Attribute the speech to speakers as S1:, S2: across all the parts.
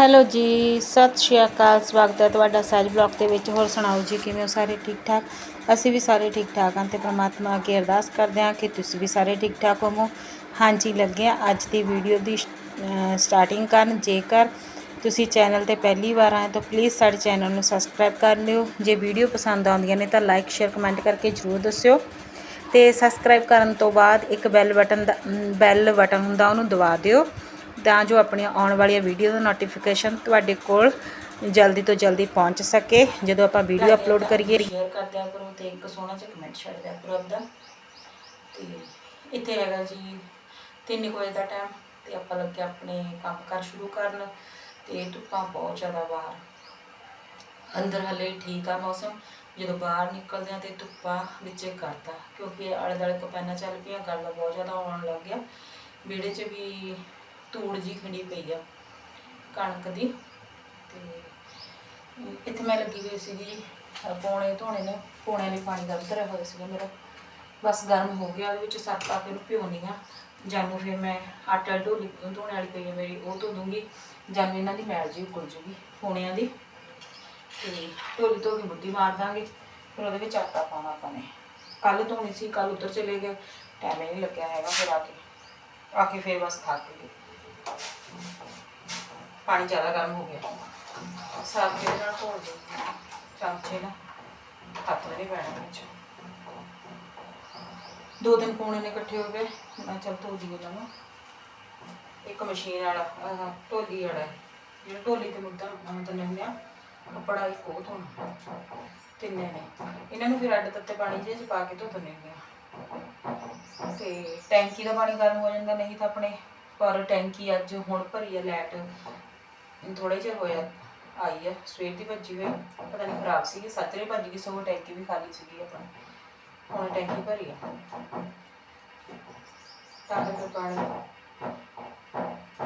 S1: Hello ਜੀ, ਸਤਿ ਸ਼੍ਰੀ ਅਕਾਲ, ਸਵਾਗਤ ਹੈ ਤੁਹਾਡਾ ਸਹਿਜ ਬਲੌਗ ਦੇ ਵਿੱਚ। ਹੋਰ ਸੁਣਾਓ ਜੀ, ਕਿਵੇਂ ਹੋ ਸਾਰੇ ਠੀਕ ਠਾਕ ਅਸੀਂ ਵੀ ਸਾਰੇ ਠੀਕ ਠਾਕ ਹਾਂ ਤੇ ਪ੍ਰਮਾਤਮਾ ਅੱਗੇ ਅਰਦਾਸ ਕਰਦੇ ਹਾਂ ਕਿ ਤੁਸੀਂ ਵੀ ਸਾਰੇ ਠੀਕ ਠਾਕ ਹੋਵੋ। ਹਾਂਜੀ, ਲੱਗੇ ਹਾਂ ਅੱਜ ਦੀ ਵੀਡੀਓ ਦੀ ਸਟਾਰਟਿੰਗ ਕਰਨ। ਜੇਕਰ ਤੁਸੀਂ ਚੈਨਲ ਤੇ ਪਹਿਲੀ ਵਾਰ ਆਏ ਤਾਂ ਪਲੀਜ਼ ਸਾਡੇ ਚੈਨਲ ਨੂੰ ਸਬਸਕ੍ਰਾਈਬ ਕਰ ਲਿਓ। ਜੇ ਵੀਡੀਓ ਪਸੰਦ ਆਉਂਦੀਆਂ ਨੇ ਤਾਂ ਲਾਈਕ, ਸ਼ੇਅਰ, ਕਮੈਂਟ ਕਰਕੇ ਜ਼ਰੂਰ ਦੱਸਿਓ। ਤੇ ਸਬਸਕ੍ਰਾਈਬ ਕਰਨ ਤੋਂ ਬਾਅਦ ਇੱਕ ਬੈਲ ਬਟਨ ਦਾ ਬੈਲ ਬਟਨ ਹੁੰਦਾ ਉਹਨੂੰ ਦਬਾ ਦਿਓ। ਤਾਂ ਜੋ ਆਪਣੀਆਂ ਆਉਣ ਵਾਲੀਆਂ ਵੀਡੀਓ ਦਾ ਨੋਟੀਫਿਕੇਸ਼ਨ ਤੁਹਾਡੇ ਕੋਲ ਜਲਦੀ ਤੋਂ ਜਲਦੀ ਪਹੁੰਚ ਸਕੇ। ਜਦੋਂ ਆਪਾਂ ਵੀਡੀਓ ਅਪਲੋਡ ਕਰੀਏ। ਸ਼ੇਅਰ ਕਰ ਦਿਆ ਕਰੋ ਤੇ ਇੱਕ ਸੋਹਣਾ ਜਿਹਾ ਕਮੈਂਟ ਛੱਡ ਦਿਆ ਕਰੋ ਆਪਦਾ ਤੇ ਇੱਥੇ ਹੈਗਾ ਜੀ 3 ਵਜੇ ਦਾ ਟਾਈਮ ਤੇ ਆਪਾਂ ਲੱਗੇ ਆਪਣੇ ਕੰਮ ਕਾਰ ਸ਼ੁਰੂ ਕਰਨ ਤੇ ਧੁੱਪਾਂ ਬਹੁਤ ਜ਼ਿਆਦਾ ਬਾਹਰ। ਅੰਦਰ ਹਲੇ ਠੀਕ ਆ ਮੌਸਮ। ਜਦੋਂ ਬਾਹਰ ਨਿਕਲਦੇ ਆ ਤੇ ਧੁੱਪਾਂ ਵਿੱਚੇ ਕਰਦਾ ਕਿਉਂਕਿ ਆਲੇ ਦੁਆਲੇ ਕਪੈਨਾ ਚੱਲ ਪਈਆਂ ਗਰਮਾ ਬਹੁਤ ਜ਼ਿਆਦਾ ਆਉਣ ਲੱਗ ਗਿਆ। ਵਿਹੜੇ 'ਚ ਵੀ ਧੂੜ ਜੀ ਖਿੰਡੀ ਪਈ ਆ ਕਣਕ ਦੀ। ਤੇ ਇੱਥੇ ਮੈਂ ਲੱਗੀ ਹੋਈ ਸੀਗੀ ਅਹ ਪੌਣੇ ਧੋਣੇ ਨੇ ਪੌਣੇ ਲਈ ਪਾਣੀ ਗਰਮ ਧਰਿਆ ਹੋਇਆ ਸੀਗਾ ਮੇਰਾ। ਬਸ ਗਰਮ ਹੋ ਗਿਆ, ਉਹਦੇ ਵਿੱਚ ਸਰਫ ਪਾ ਕੇ ਉਹਨੂੰ ਭਿਉਣੀ ਆ ਜਾਨੂੰ ਫਿਰ ਮੈਂ ਆਟਾ ਢੋਲੀ, ਧੋਣੇ ਵਾਲੀ ਪਈ ਆ ਮੇਰੀ, ਉਹ ਧੋ ਦੂੰਗੀ। ਜਾਨੂੰ ਇਹਨਾਂ ਦੀ ਮੈਲ ਜੀ ਉਕਲ ਜੂਗੀ, ਪੌਣਿਆਂ ਦੀ। ਤੇ ਢੋਲੀ ਧੋ ਕੇ ਮੁੱਦੀ ਮਾਰ ਦਾਂਗੇ, ਫਿਰ ਉਹਦੇ ਵਿੱਚ ਆਟਾ ਪਾਉਣਾ ਆਪਾਂ ਨੇ। ਕੱਲ ਧੋਣੀ ਸੀ ਕੱਲ ਉੱਧਰ ਚਲੇ ਗਏ। ਟਾਈਮ ਹੀ ਨਹੀਂ ਲੱਗਿਆ ਹੈਗਾ ਫਿਰ ਆ ਕੇ। ਆ ਕੇ ਫਿਰ ਬਸ ਥੱਕ ਗਏ। ਪਾਣੀ ਜ਼ਿਆਦਾ ਗਰਮ ਹੋ ਗਿਆ। ਸਾਫ਼ ਜਿਹੇ ਨਾਲ ਘੋਲ ਦੇ ਚਮਚੇ ਨਾਲ ਹੱਥ ਨਹੀਂ ਪੈਣਾ ਵਿੱਚ। ਦੋ ਦਿਨ ਪੌਣੇ ਨੇ ਇਕੱਠੇ ਹੋ ਗਏ, ਮੈਂ ਚੱਲ ਧੋ ਦੀ ਉਹਨਾਂ ਨੂੰ। ਇੱਕ ਮਸ਼ੀਨ ਵਾਲਾ ਢੋਲੀ ਵਾਲਾ ਜਿਹੜਾ ਢੋਲੀ ਤੇ ਮੁੱਦਾ ਮਤਲਬ ਨਹੀਂ ਆ ਕੱਪੜਾ ਇੱਕ ਉਹ ਧੋਣਾ ਤਿੰਨੇ ਨੇ। ਇਹਨਾਂ ਨੂੰ ਫਿਰ ਅੱਡ ਤੱਤੇ ਪਾਣੀ ਜਿਹੇ ਚ ਪਾ ਕੇ ਧੋ ਦਿੰਦੇ ਆ ਤੇ ਟੈਂਕੀ ਦਾ ਪਾਣੀ ਗਰਮ ਹੋ ਜਾਂਦਾ, ਨਹੀਂ ਤਾਂ ਆਪਣੇ ਪਰ ਟੈਂਕੀ ਅੱਜ ਹੁਣ ਭਰੀ ਆ ਲੈਟ ਥੋੜਾ ਜਿਹਾ ਹੋਇਆ ਆਈ ਆ, ਸਵੇਰ ਦੀ ਭੱਜੀ ਹੋਈ ਪਤਾ ਨਹੀਂ ਖਰਾਬ ਸੀਗੀ ਸੱਚਰੇ ਭੱਜ ਗਈ ਸੋ ਟੈਂਕੀ ਵੀ ਖਾਲੀ ਸੀਗੀ ਆਪਣੀ, ਹੁਣ ਟੈਂਕੀ ਭਰੀ ਆ। ਤਾਂ ਕਰਕੇ ਪਾਣੀ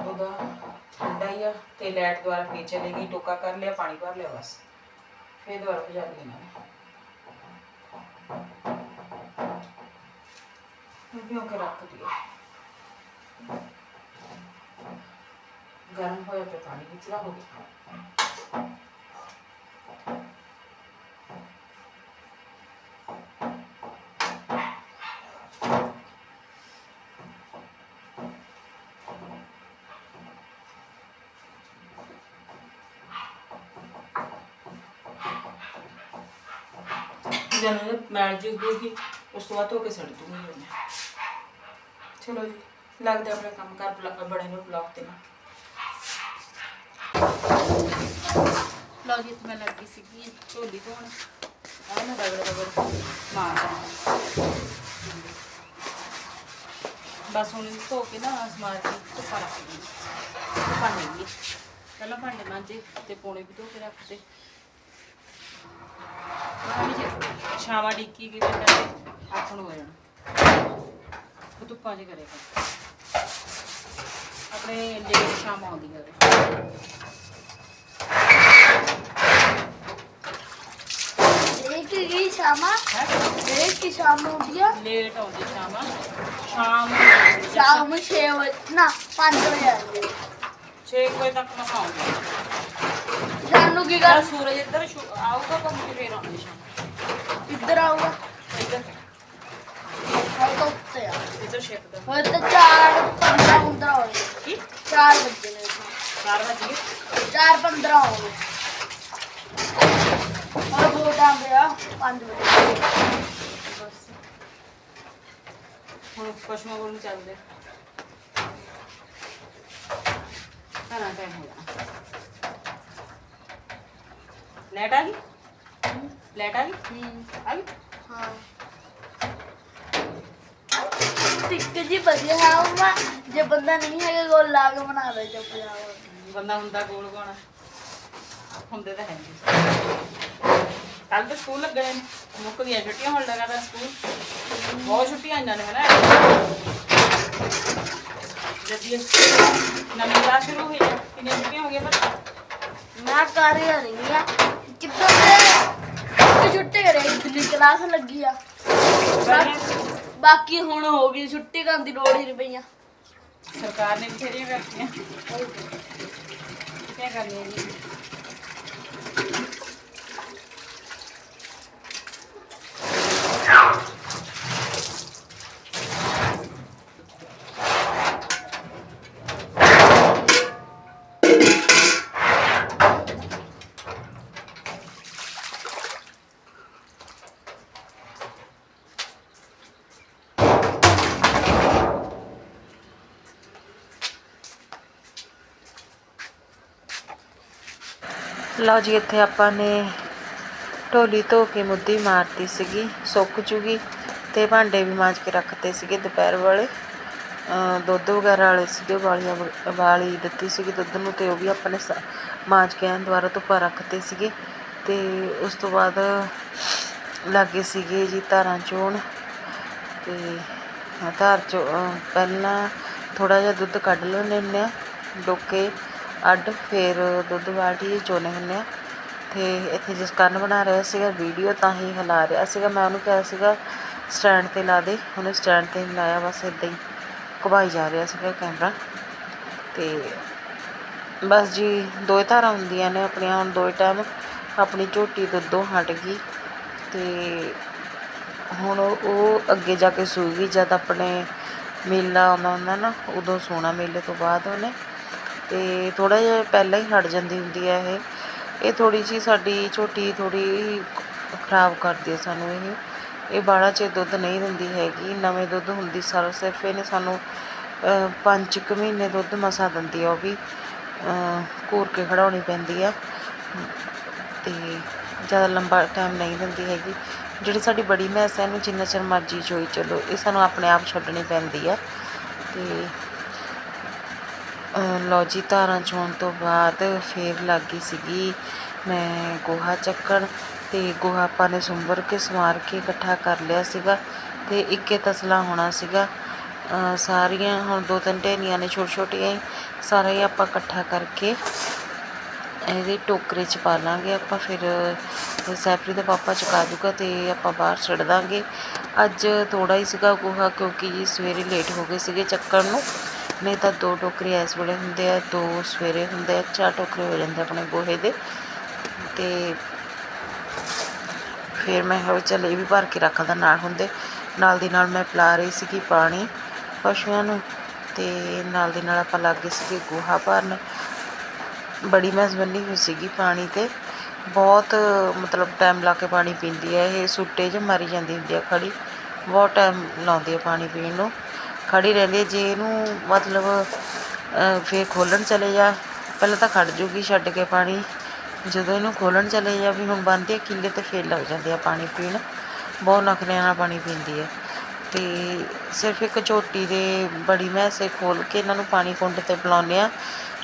S1: ਉਹਦਾ ਠੰਡਾ ਹੀ ਆ ਤੇ ਲੈਟ ਦੁਆਰਾ ਫੇਰ ਚਲੇ ਗਈ, ਟੋਕਾ ਕਰ ਲਿਆ, ਪਾਣੀ ਭਰ ਲਿਆ ਬਸ, ਫੇਰ ਦੁਆਰਾ ਭਜਾ ਲਈ ਇਹਨਾਂ ਨੇ। ਹੁਣ ਭਿਓ ਕੇ ਰੱਖ ਦਿਓ ਗਰਮ ਹੋਇਆ ਪਿਆ, ਪਾਣੀ ਵਿਚਲਾ ਹੋ ਗਿਆ ਜਦੋਂ ਮੈਲ ਜੀ ਉਗੂਗੀ ਉਸ ਤੋਂ ਬਾਅਦ ਧੋ ਕੇ ਸੜ ਦੂੰਗੀ ਚਲੋ ਜੀ, ਲੱਗਦਾ ਆਪਣੇ ਕੰਮ ਕਰ ਬਲਾ- ਬੜੇ ਨੂੰ ਬਲੌਗ ਤੇ ਨਾ। ਲਓ ਜੀ, ਇੱਥੇ ਮੈਂ ਲੱਗੀ ਸੀਗੀ ਝੋਲੀ ਧੋਣ। ਆ ਨਾ ਰਗੜ ਰਗੜ ਮਾਰਦਾ ਬਸ ਹੁਣ ਧੋ ਕੇ ਨਾ ਸਮਾਰ ਕੇ ਧੁੱਪਾ ਰੱਖ ਦਿੰਦੀ ਧੁੱਪਾ ਨਹੀਂ ਪਹਿਲਾਂ ਭਾਂਡੇ ਮਾਂਜੇ ਤੇ ਪੌਣੇ ਵੀ ਧੋ ਕੇ ਰੱਖਦੇ ਛਾਵਾਂ ਡਿੱਕੀ ਗਈ ਫਿਰ ਕਹਿੰਦੇ ਹੋ ਜਾਣਾ। ਉਹ ਧੁੱਪਾਂ 'ਚ ਕਰੇਗਾ। ਆਪਣੇ ਲੇਟ ਸ਼ਾਮ ਆਉਂਦੀ ਹੈ
S2: ਗਈ ਸ਼ਾਮਾ
S1: ਹੈ
S2: ਇੱਕ ਕੀ ਸ਼ਾਮ ਹੁੰਦੀ ਆ?
S1: ਲੇਟ ਆਉਂਦੀ ਸ਼ਾਮਾਂ। ਸ਼ਾਮ ਨੂੰ।
S2: ਸ਼ਾਮ ਨੂੰ 6 ਵਜੇ ਨਾ 5 ਵਜੇ ਆਉਂਦੀ
S1: ਛੇ ਕੁ ਵਜੇ ਤੱਕ ਮੈਂ ਖਾਉਂਗੀ
S2: ਸਾਨੂੰ ਕੀ ਕਰ
S1: ਸੂਰਜ ਇੱਧਰ ਆਊਗਾ ਘੁੰਮ ਕੇ ਫੇਰ ਆਉਂਦੀ ਸ਼ਾਮ
S2: ਇੱਧਰ ਆਊਗਾ?
S1: ਇੱਧਰ।
S2: ਹਾਂ ਤਾਂ ਉੱਤੇ ਆ।
S1: ਇੱਧਰ ਛਿਪਦਾ
S2: ਹੋਏ ਤਾਂ 4 15 15 ਹੋਏ
S1: ਕੀ?
S2: 4 ਵਜੇ ਨੇ
S1: 4 ਵਜੇ।
S2: 4 15 ਹੋ ਗਏ 5 ਵਜੇ।
S1: ਬਸ ਹੁਣ ਪਸ਼ੂਆਂ ਕੋਲ ਨੂੰ ਚੱਲਦੇ ਘਰਾਂ ਟਾਈਮ ਹੋ ਜਾਣਾ ਲੈਟ ਆ ਗਈ? ਲੈਟ ਆ ਗਈ?
S2: ਹੂੰ।
S1: ਆ ਗਈ?
S2: ਹਾਂ। ਟਿੱਕ ਜੀ ਵਧੀਆ ਹੈ ਉਹ ਜੇ ਬੰਦਾ ਨਹੀਂ ਹੈਗਾ ਗੋਲ ਲਾ ਕੇ ਬਣਾ ਦੇ ਚੁੱਪ ਜਾਓ
S1: ਬੰਦਾ ਹੁੰਦਾ ਕੋਲ ਕੋਣ ਹੁੰਦੇ ਤਾਂ ਹੈ ਨਹੀਂ ਕੱਲ ਤੇ ਸਕੂਲ ਲੱਗਣੇ ਨੇ। ਮੁੱਕ ਗਈਆਂ ਛੁੱਟੀਆਂ ਹੋਣ ਲੱਗਾ ਤਾਂ ਸਕੂਲ। ਬਹੁਤ ਛੁੱਟੀਆਂ ਆਈਆਂ ਨੇ ਹਨਾ। ਜਦੀ ਨਵੀਂ ਕਲਾਸ ਸ਼ੁਰੂ ਹੋਈ ਹੈ ਕਿੰਨੀਆਂ ਛੁੱਟੀਆਂ ਹੋ ਗਈਆਂ ਪਰ
S2: ਮੈਂ ਕਰ ਹੀ ਰਹੀ ਆ। ਕਿੱਦਾਂ ਦੇ ਇੱਕ ਛੁੱਟੀ ਕਰੇ ਦਿੱਲੀ ਕਲਾਸ ਲੱਗੀ ਆ। ਬਾਕੀ ਹੁਣ ਹੋ ਗਈ ਛੁੱਟੀ ਕਰਨ ਦੀ ਲੋੜ ਹੀ ਨਹੀਂ ਪਈਆਂ
S1: ਸਰਕਾਰ ਨੇ ਬਥੇਰੀਆਂ ਕਰਤੀਆਂ।
S3: ਛੁੱਟੀਆਂ ਕਰਨੀਆਂ ਜੀ? ਲਓ ਜੀ, ਇੱਥੇ ਆਪਾਂ ਨੇ ਢੋਲੀ ਧੋ ਕੇ ਮੁੱਦੀ ਮਾਰਤੀ ਸੀਗੀ, ਸੁੱਕ ਜੂਗੀ ਤੇ ਭਾਂਡੇ ਵੀ ਮਾਂਜ ਕੇ ਰੱਖਤੇ ਸੀਗੇ ਦੁਪਹਿਰ ਵਾਲੇ। ਦੁੱਧ ਵਗੈਰਾ ਵਾਲੇ ਸੀਗੇ, ਵਾਲੀਆਂ ਵਾਲੀ ਦਿੱਤੀ ਸੀਗੀ ਦੁੱਧ ਨੂੰ ਤੇ ਉਹ ਵੀ ਆਪਾਂ ਨੇ ਸ- ਮਾਂਜ ਕੇ ਐਨ ਦੁਬਾਰਾ ਧੁੱਪਾ ਰੱਖਤੇ ਸੀਗੇ। ਤੇ ਉਸ ਤੋਂ ਬਾਅਦ ਲਾਗੇ ਸੀਗੇ ਜੀ ਧਾਰਾਂ ਚੋਣ ਤੇ ਧਾਰ ਚੋ ਪਹਿਲਾਂ ਥੋੜਾ ਜਿਹਾ ਦੁੱਧ ਕੱਢ ਲੈਂਦੇ ਹੁੰਦੇ ਆ ਡੋਕੇ ਅੱਡ ਫਿਰ ਦੁੱਧ ਬਾਲਟੀ 'ਚ ਚੋਣੇ ਹੁੰਦੇ ਹਾਂ ਅਤੇ ਇੱਥੇ ਜਿਸ ਕਰਨ ਬਣਾ ਰਿਹਾ ਸੀਗਾ, ਵੀਡੀਓ ਤਾਂ ਹੀ ਹਿਲਾ ਰਿਹਾ ਸੀਗਾ। ਮੈਂ ਉਹਨੂੰ ਕਿਹਾ ਸੀਗਾ ਸਟੈਂਡ ਤੇ ਲਾ ਦੇ। ਉਹਨੇ ਸਟੈਂਡ ਤੇ ਨਹੀਂ ਲਾਇਆ ਬਸ ਇਦਾਂ ਹੀ ਘੁਮਾਈ ਜਾ ਰਿਹਾ ਸੀਗਾ ਕੈਮਰਾ ਅਤੇ ਬਸ ਜੀ, ਦੋ ਹੀ ਧਾਰਾਂ ਹੁੰਦੀਆਂ ਨੇ ਆਪਣੀਆਂ, ਹੁਣ ਦੋ ਹੀ ਟਾਈਮ ਆਪਣੀ ਝੋਟੀ ਦੁੱਧੋਂ ਹਟ ਗਈ। ਅਤੇ ਹੁਣ ਉਹ ਅੱਗੇ ਜਾ ਕੇ ਸੂਗੀ ਜਦ ਆਪਣੇ ਮੇਲਾ ਆਉਂਦਾ ਹੁੰਦਾ ਨਾ, ਉਦੋਂ ਸੋਣਾ ਮੇਲੇ ਤੋਂ ਬਾਅਦ ਉਹਨੇ ਅਤੇ ਥੋੜ੍ਹਾ ਜਿਹਾ ਪਹਿਲਾਂ ਹੀ ਹਟ ਜਾਂਦੀ ਹੁੰਦੀ ਹੈ ਇਹ। ਇਹ ਥੋੜ੍ਹੀ ਜਿਹੀ ਸਾਡੀ ਝੋਟੀ ਥੋੜ੍ਹੀ ਖਰਾਬ ਕਰਦੀ ਹੈ ਸਾਨੂੰ ਇਹ। ਇਹ ਬਾੜਾ ਚ ਦੁੱਧ ਨਹੀਂ ਦਿੰਦੀ ਹੈਗੀ, ਨਵੇਂ ਦੁੱਧ ਹੁੰਦੀ ਸਾਰਾ ਸਿਰਫ ਇਹਨੇ ਸਾਨੂੰ ਪੰਜ ਕੁ ਮਹੀਨੇ ਦੁੱਧ ਮਸਾਂ ਦਿੰਦੀ ਆ ਉਹ ਵੀ ਘੂਰ ਕੇ ਖੜਾਉਣੀ ਪੈਂਦੀ ਆ। ਅਤੇ ਜ਼ਿਆਦਾ ਲੰਬਾ ਟਾਈਮ ਨਹੀਂ ਦਿੰਦੀ ਹੈਗੀ। ਜਿਹੜੀ ਸਾਡੀ ਬੜੀ ਮੈਸ ਹੈ ਇਹਨੂੰ ਜਿੰਨਾ ਚਿਰ ਮਰਜ਼ੀ ਚੋਈ ਚੱਲੋ, ਇਹ ਸਾਨੂੰ ਆਪਣੇ ਆਪ ਛੱਡਣੀ ਪੈਂਦੀ ਆ। ਅਤੇ ਲਓ ਜੀ, ਧਾਰਾਂ ਚੋਣ ਤੋਂ ਬਾਅਦ ਫੇਰ ਲੱਗ ਗਈ ਸੀਗੀ ਮੈਂ ਗੋਹਾ ਚੱਕਣ ਅਤੇ ਗੋਹਾ ਆਪਾਂ ਨੇ ਸੁੰਬਰ ਕੇ ਸਵਾਰ ਕੇ ਇਕੱਠਾ ਕਰ ਲਿਆ ਸੀਗਾ ਅਤੇ ਇੱਕੇ ਤਸਲਾ ਹੋਣਾ ਸੀਗਾ। ਸਾਰੀਆਂ ਹੁਣ ਦੋ ਤਿੰਨ ਢੇਰੀਆਂ ਨੇ ਛੋਟੇ ਛੋਟੀਆਂ ਹੀ, ਸਾਰਾ ਹੀ ਆਪਾਂ ਇਕੱਠਾ ਕਰਕੇ ਇਹਦੇ ਟੋਕਰੇ 'ਚ ਪਾ ਲਾਂਗੇ। ਆਪਾਂ ਫਿਰ ਸੈਪਰੀ ਦਾ ਪਾਪਾ ਚੁਕਾ ਦੂਗਾ ਤੇ ਆਪਾਂ ਬਾਹਰ ਛੱਡ ਦਾਂਗੇ। ਅੱਜ ਥੋੜਾ ਹੀ ਸੀਗਾ ਗੋਹਾ ਕਿਉਂਕਿ ਜੀ ਸਵੇਰੇ ਲੇਟ ਹੋ ਗਏ ਸੀਗੇ ਚੱਕਣ ਨੂੰ। ਨਹੀਂ ਤਾਂ ਦੋ ਟੋਕਰੇ ਇਸ ਵੇਲੇ ਹੁੰਦੇ ਆ, ਦੋ ਸਵੇਰੇ ਹੁੰਦੇ ਆ, ਚਾਰ ਟੋਕਰੇ ਹੋ ਜਾਂਦੇ ਆਪਣੇ ਗੋਹੇ ਦੇ। ਤੇ ਫਿਰ ਮੈਂ ਕਿਹਾ ਵੀ ਚੱਲ ਇਹ ਵੀ ਭਰ ਕੇ ਰੱਖਦਾ ਨਾਲ ਹੁੰਦੇ। ਨਾਲ ਦੀ ਨਾਲ ਮੈਂ ਪਿਲਾ ਰਹੀ ਸੀਗੀ ਪਾਣੀ ਪਸ਼ੂਆਂ ਨੂੰ ਤੇ ਨਾਲ ਦੀ ਨਾਲ ਆਪਾਂ ਲੱਗ ਗਏ ਸੀਗੇ ਗੋਹਾ ਭਰਨ। ਬੜੀ ਮੈਸ ਬੰਨੀ ਹੋਈ ਸੀਗੀ ਪਾਣੀ ਤੇ। ਬਹੁਤ ਮਤਲਬ ਟਾਈਮ ਲਾ ਕੇ ਪਾਣੀ ਪੀਂਦੀ ਹੈ ਇਹ ਸੁੱਟੇ 'ਚ ਮਰੀ ਜਾਂਦੀ ਹੁੰਦੀ ਹੈ ਖੜੀ। ਬਹੁਤ ਟਾਈਮ ਲਾਉਂਦੀ ਹੈ ਪਾਣੀ ਪੀਣ ਨੂੰ। ਖੜ੍ਹੀ ਰਹਿੰਦੀ ਹੈ, ਜੇ ਇਹਨੂੰ ਮਤਲਬ ਫਿਰ ਖੋਲ੍ਹਣ ਚਲੇ ਜਾ। ਪਹਿਲਾਂ ਤਾਂ ਖੜ੍ਹ ਜੂਗੀ ਛੱਡ ਕੇ ਪਾਣੀ। ਜਦੋਂ ਇਹਨੂੰ ਖੋਲ੍ਹਣ ਚਲੇ ਜਾ ਵੀ ਹੁਣ ਬੰਦ ਹੈ ਕਿੱਲੇ ਤਾਂ ਫਿਰ ਲੱਗ ਜਾਂਦੀ ਆ ਪਾਣੀ ਪੀਣ। ਬਹੁਤ ਨਖਰਿਆਂ ਨਾਲ ਪਾਣੀ ਪੀਂਦੀ ਹੈ। ਅਤੇ ਸਿਰਫ ਇੱਕ ਝੋਟੀ ਦੇ ਬੜੀ ਮੈਸੇ ਖੋਲ੍ਹ ਕੇ ਇਹਨਾਂ ਨੂੰ ਪਾਣੀ ਕੁੰਡ ਤੇ ਪਿਲਾਉਂਦੇ ਹਾਂ।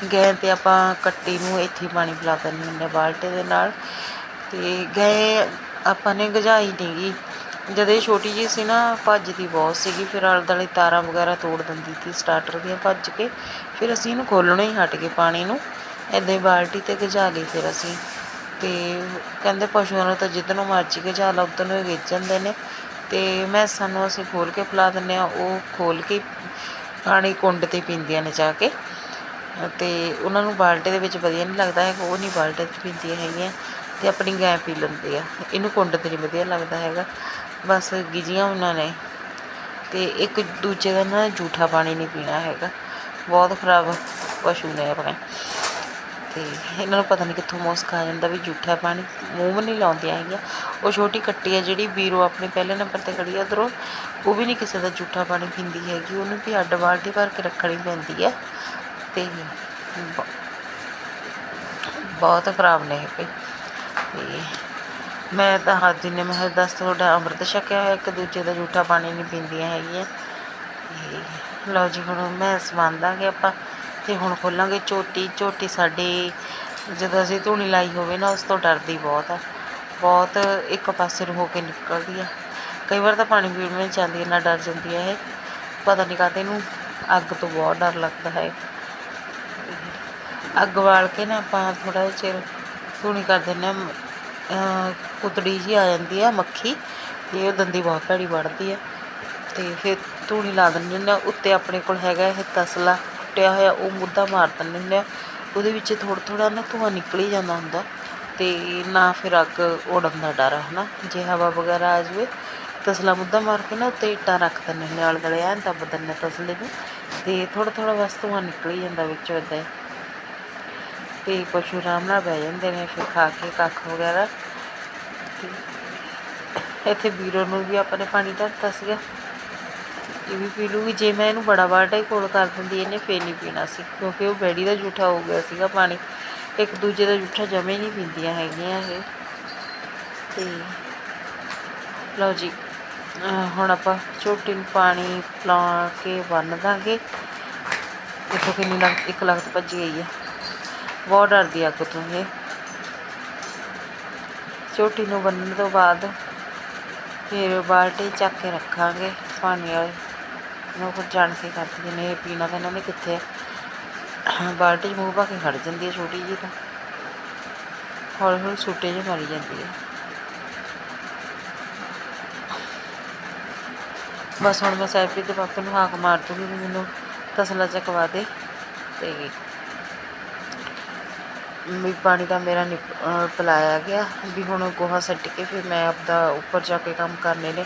S3: ਗਏ ਤੇ ਆਪਾਂ ਕੱਟੀ ਨੂੰ ਇੱਥੇ ਪਾਣੀ ਪਿਲਾ ਦਿੰਦੇ ਹੁੰਦੇ ਹਾਂ, ਬਾਲਟੇ ਦੇ ਨਾਲ। ਅਤੇ ਗਏ ਆਪਾਂ ਨੇ ਗਜਾਈ ਨਹੀਂ ਗੀ ਜਦੋਂ ਇਹ ਛੋਟੀ ਜੀ ਸੀ ਨਾ, ਭੱਜਦੀ ਬਹੁਤ ਸੀਗੀ, ਫਿਰ ਆਲੇ ਦੁਆਲੇ ਤਾਰਾਂ ਵਗੈਰਾ ਤੋੜ ਦਿੰਦੀ ਸੀ, ਸਟਾਰਟਰ ਦੀਆਂ ਭੱਜ ਕੇ। ਫਿਰ ਅਸੀਂ ਇਹਨੂੰ ਖੋਲ੍ਹਣਾ ਹੀ ਹਟ ਗਏ ਪਾਣੀ ਨੂੰ। ਇੱਦਾਂ ਹੀ ਬਾਲਟੀ ਤੇ ਗਜਾ ਲਈ ਫਿਰ ਅਸੀਂ। ਅਤੇ ਕਹਿੰਦੇ ਪਸ਼ੂਆਂ ਨੂੰ ਤਾਂ ਜਿੱਦਨੋਂ ਮਰਜ਼ੀ ਗਜਾ ਲਓ ਉਦੋਂ ਨੂੰ ਹੀ ਗਿੱਜ ਜਾਂਦੇ ਨੇ। ਅਤੇ ਮੈਂ ਸਾਨੂੰ ਅਸੀਂ ਖੋਲ੍ਹ ਕੇ ਪਿਲਾ ਦਿੰਦੇ ਹਾਂ, ਉਹ ਖੋਲ੍ਹ ਕੇ ਪਾਣੀ ਕੁੰਡ ਤੇ ਪੀਂਦੀਆਂ ਨੇ ਜਾ ਕੇ। ਅਤੇ ਉਹਨਾਂ ਨੂੰ ਬਾਲਟੇ ਦੇ ਵਿੱਚ ਵਧੀਆ ਨਹੀਂ ਲੱਗਦਾ ਹੈ ਉਹ ਨਹੀਂ ਬਾਲਟੇ 'ਚ ਪੀਂਦੀਆਂ ਹੈਗੀਆਂ। ਅਤੇ ਆਪਣੀ ਗਾਂ ਪੀ ਲੈਂਦੀ ਆ। ਇਹਨੂੰ ਕੁੰਡ ਤੇ ਨਹੀਂ ਵਧੀਆ ਲੱਗਦਾ ਹੈਗਾ। ਬਸ ਗਿਜੀਆਂ ਉਹਨਾਂ ਨੇ। ਅਤੇ ਇੱਕ ਦੂਜੇ ਦਾ ਨਾ ਜੂਠਾ ਪਾਣੀ ਨਹੀਂ ਪੀਣਾ ਹੈਗਾ। ਬਹੁਤ ਖਰਾਬ ਪਸ਼ੂ ਨੇ ਆਪਣੇ। ਤੇ ਇਹਨਾਂ ਨੂੰ ਪਤਾ ਨਹੀਂ ਕਿੱਥੋਂ ਮੁਸਕ ਆ ਜਾਂਦਾ ਵੀ ਜੂਠਾ ਪਾਣੀ ਮੂੰਹ ਵੀ ਨਹੀਂ ਲਾਉਂਦੀਆਂ ਹੈਗੀਆਂ। ਉਹ ਛੋਟੀ ਕੱਟੀ ਆ ਜਿਹੜੀ ਵੀਰੋ ਆਪਣੇ ਪਹਿਲੇ ਨੰਬਰ ਤੇ ਖੜੀ ਆ ਉੱਧਰੋਂ। ਉਹ ਵੀ ਨਹੀਂ ਕਿਸੇ ਦਾ ਜੂਠਾ ਪਾਣੀ ਪੀਂਦੀ ਹੈਗੀ। ਉਹਨੂੰ ਵੀ ਅੱਡ ਬਾਲਟੀ ਭਰ ਕੇ ਰੱਖਣੀ ਪੈਂਦੀ ਹੈ ਤੇ ਬਹੁਤ ਖਰਾਬ ਨੇ ਇਹ ਭਈ ਤੇ ਮੈਂ ਤਾਂ ਹੱਥ ਜਿੰਨੇ ਮਹਿਰ ਦੱਸ ਤੁਹਾਡਾ ਅੰਮ੍ਰਿਤ ਛਕਿਆ ਹੋਇਆ, ਇੱਕ ਦੂਜੇ ਦਾ ਜੂਠਾ ਪਾਣੀ ਨਹੀਂ ਪੀਂਦੀਆਂ ਹੈਗੀਆਂ। ਤੇ ਲਓ ਜੀ, ਹੁਣ ਮੈਂ ਸੰਭਾਲਾਂਗੇ ਆਪਾਂ ਤੇ ਹੁਣ ਖੋਲਾਂਗੇ ਝੋਟੀ। ਝੋਟੀ ਸਾਡੀ ਜਦੋਂ ਅਸੀਂ ਧੂਣੀ ਲਾਈ ਹੋਵੇ ਨਾ, ਉਸ ਤੋਂ ਡਰਦੀ ਬਹੁਤ ਆ। ਬਹੁਤ ਇੱਕ ਪਾਸੇ ਨੂੰ ਹੋ ਕੇ ਨਿਕਲਦੀ ਆ। ਕਈ ਵਾਰ ਤਾਂ ਪਾਣੀ ਪੀਣ ਵਿੱਚ ਜਾਂਦੀ ਨਾ ਡਰ ਜਾਂਦੀ ਹੈ ਇਹ। ਪਤਾ ਨਹੀਂ ਕਾਹਤੇ ਇਹਨੂੰ ਅੱਗ ਤੋਂ ਬਹੁਤ ਡਰ ਲੱਗਦਾ ਹੈ। ਅੱਗ ਬਾਲ ਕੇ ਨਾ ਆਪਾਂ ਥੋੜਾ ਜਿਹਾ ਚਿਰ ਧੂਣੀ ਕਰ ਦਿੰਦੇ ਹਾਂ। ਕੁਤੜੀ ਜੀ ਆ ਜਾਂਦੀ ਆ, ਮੱਖੀ, ਤੇ ਉਹ ਦੰਦੀ ਬਹੁਤ ਭੈੜੀ ਵੜਦੀ ਆ। ਤੇ ਫਿਰ ਧੂਣੀ ਲਾ ਦਿੰਦੇ ਹੁੰਦੇ ਹਾਂ ਉੱਤੇ ਆਪਣੇ ਕੋਲ ਹੈਗਾ ਇਹ ਤਸਲਾ ਟੁੱਟਿਆ ਹੋਇਆ, ਉਹ ਮੁੱਦਾ ਮਾਰ ਦਿੰਦੇ ਹੁੰਦੇ ਹਾਂ ਉਹਦੇ ਵਿੱਚ ਥੋੜ੍ਹਾ ਥੋੜ੍ਹਾ ਨਾ ਧੂੰਆਂ ਨਿਕਲ ਹੀ ਜਾਂਦਾ ਹੁੰਦਾ, ਤੇ ਨਾ ਫਿਰ ਅੱਗ ਉਡਣ ਦਾ ਡਰ ਹੈ ਨਾ ਜੇ ਹਵਾ ਵਗੈਰਾ ਆ ਜਾਵੇ, ਤਸਲਾ ਮੁੱਦਾ ਮਾਰ ਕੇ ਨਾ ਉੱਤੇ ਇੱਟਾਂ ਰੱਖ ਦਿੰਦੇ ਹੁੰਦੇ ਆਲੇ ਦੁਆਲੇ ਐਂ ਦੱਬ ਦਿੰਦੇ ਤਸਲੇ ਨੂੰ। ਤੇ ਥੋੜ੍ਹਾ ਥੋੜ੍ਹਾ ਬਸ ਧੂੰਆਂ ਨਿਕਲ ਹੀ ਜਾਂਦਾ ਵਿੱਚੋਂ ਇੱਦਾਂ ਅਤੇ ਪਸ਼ੂ ਆਰਾਮ ਨਾਲ ਬਹਿ ਜਾਂਦੇ ਨੇ ਫਿਰ ਖਾ ਕੇ ਕੱਖ ਵਗੈਰਾ। ਅਤੇ ਇੱਥੇ ਵੀਰੋ ਨੂੰ ਵੀ ਆਪਾਂ ਨੇ ਪਾਣੀ ਧਰਤਾ ਸੀਗਾ। ਇਹ ਵੀ ਪੀ ਲੂਗੀ ਜੇ ਮੈਂ ਇਹਨੂੰ ਬੜਾ ਬਾਲਟਾ ਹੀ ਕੋਲ ਕਰ ਦਿੰਦੀ, ਇਹਨੇ ਫੇਰ ਨਹੀਂ ਪੀਣਾ ਸੀ, ਕਿਉਂਕਿ ਉਹ ਬੈੜੀ ਦਾ ਜੂਠਾ ਹੋ ਗਿਆ ਸੀਗਾ ਪਾਣੀ। ਇੱਕ ਦੂਜੇ ਦਾ ਜੂਠਾ ਜਮੇ ਨਹੀਂ ਪੀਂਦੀਆਂ ਹੈਗੀਆਂ ਇਹ। ਤੇ ਲਓ ਜੀ ਹੁਣ ਆਪਾਂ ਝੋਟੀ ਨੂੰ ਪਾਣੀ ਪਿਲਾ ਕੇ ਬੰਨ ਦਾਂਗੇ। ਦੇਖੋ ਕਿੰਨੀ ਲੱਗ ਇੱਕ ਲੱਖ ਭੱਜ ਗਈ ਹੈ ਬਹੁਤ ਡਰਦੀ ਆ ਅੱਗ ਤੋਂ ਇਹ ਝੋਟੀ ਨੂੰ ਬੰਨਣ ਤੋਂ ਬਾਅਦ ਫਿਰ ਬਾਲਟੀ ਚੱਕ ਕੇ ਰੱਖਾਂਗੇ ਪਾਣੀ ਵਾਲੇ ਨੂੰ ਫਿਰ ਜਾਣ ਕੇ ਕਰਦੀਆਂ ਨੇ ਇਹ ਪੀਣਾ ਤਾਂ ਇਹਨਾਂ ਨੇ ਕਿੱਥੇ ਆ ਬਾਲਟੀ 'ਚ ਮੂੰਹ ਪਾ ਕੇ ਖੜ ਜਾਂਦੀ ਹੈ ਛੋਟੀ ਜੀ ਤਾਂ ਹੌਲੀ ਹੌਲੀ ਸੂਟੇ ਜਿਹੇ ਮਾਰੀ ਜਾਂਦੀ ਹੈ ਬਸ ਹੁਣ ਮੈਂ ਸੈਫੀ ਦੇ ਪਾਪਾ ਨੂੰ ਹਾਕ ਮਾਰ ਦੂੰਗੀ ਵੀ ਮੈਨੂੰ ਤਸਲਾ ਚਕਵਾ ਦੇ ਤੇ ਵੀ ਪਾਣੀ ਦਾ ਮੇਰਾ ਨਿਪ, ਅਹ ਪਿਲਾਇਆ ਗਿਆ ਵੀ ਹੁਣ ਗੋਹਾ ਸੱਟ ਕੇ ਫਿਰ ਮੈਂ ਆਪਦਾ ਉੱਪਰ ਜਾ ਕੇ ਕੰਮ ਕਰਨੇ ਨੇ,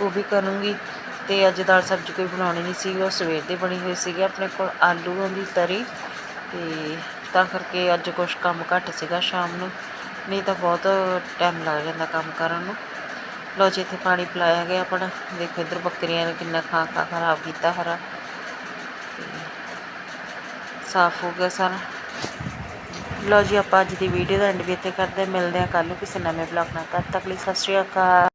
S3: ਉਹ ਵੀ ਕਰੂੰਗੀ। ਅਤੇ ਅੱਜ ਦਾਲ ਸਬਜ਼ੀ ਕੋਈ ਬਣਾਉਣੀ ਨਹੀਂ ਸੀ ਉਹ ਸਵੇਰ ਦੇ ਬਣੀ ਹੋਈ ਸੀਗੀ, ਆਪਣੇ ਕੋਲ ਆਲੂਆਂ ਦੀ ਤਰੀ ਅਤੇ ਤਾਂ ਕਰਕੇ ਅੱਜ ਕੁਛ ਕੰਮ ਘੱਟ ਸੀਗਾ ਸ਼ਾਮ ਨੂੰ, ਨਹੀਂ ਤਾਂ ਬਹੁਤ ਟਾਈਮ ਲੱਗ ਜਾਂਦਾ ਕੰਮ ਕਰਨ ਨੂੰ। ਲਓ ਜੀ, ਇੱਥੇ ਪਾਣੀ ਪਿਲਾਇਆ ਗਿਆ ਆਪਣਾ, ਦੇਖੋ ਇੱਧਰ ਬੱਕਰੀਆਂ ਨੇ ਕਿੰਨਾ ਖਾ ਖਾ, ਖਰਾਬ ਕੀਤਾ ਹਰਾ। ਤੇ ਸਾਫ਼ ਹੋ ਗਿਆ ਸਾਰਾ। ਲਓ ਜੀ, ਆਪਾਂ ਅੱਜ ਦੀ ਵੀਡੀਓ ਦਾ ਐਂਡ ਵੀ ਇੱਥੇ ਕਰਦੇ ਹਾਂ। ਮਿਲਦੇ ਹਾਂ ਕੱਲ੍ਹ ਨੂੰ ਕਿਸੇ ਨਵੇਂ ਬਲੌਗ ਨਾਲ ਤਦ ਤੱਕ ਲਈ ਸਤਿ ਸ਼੍ਰੀ ਅਕਾਲ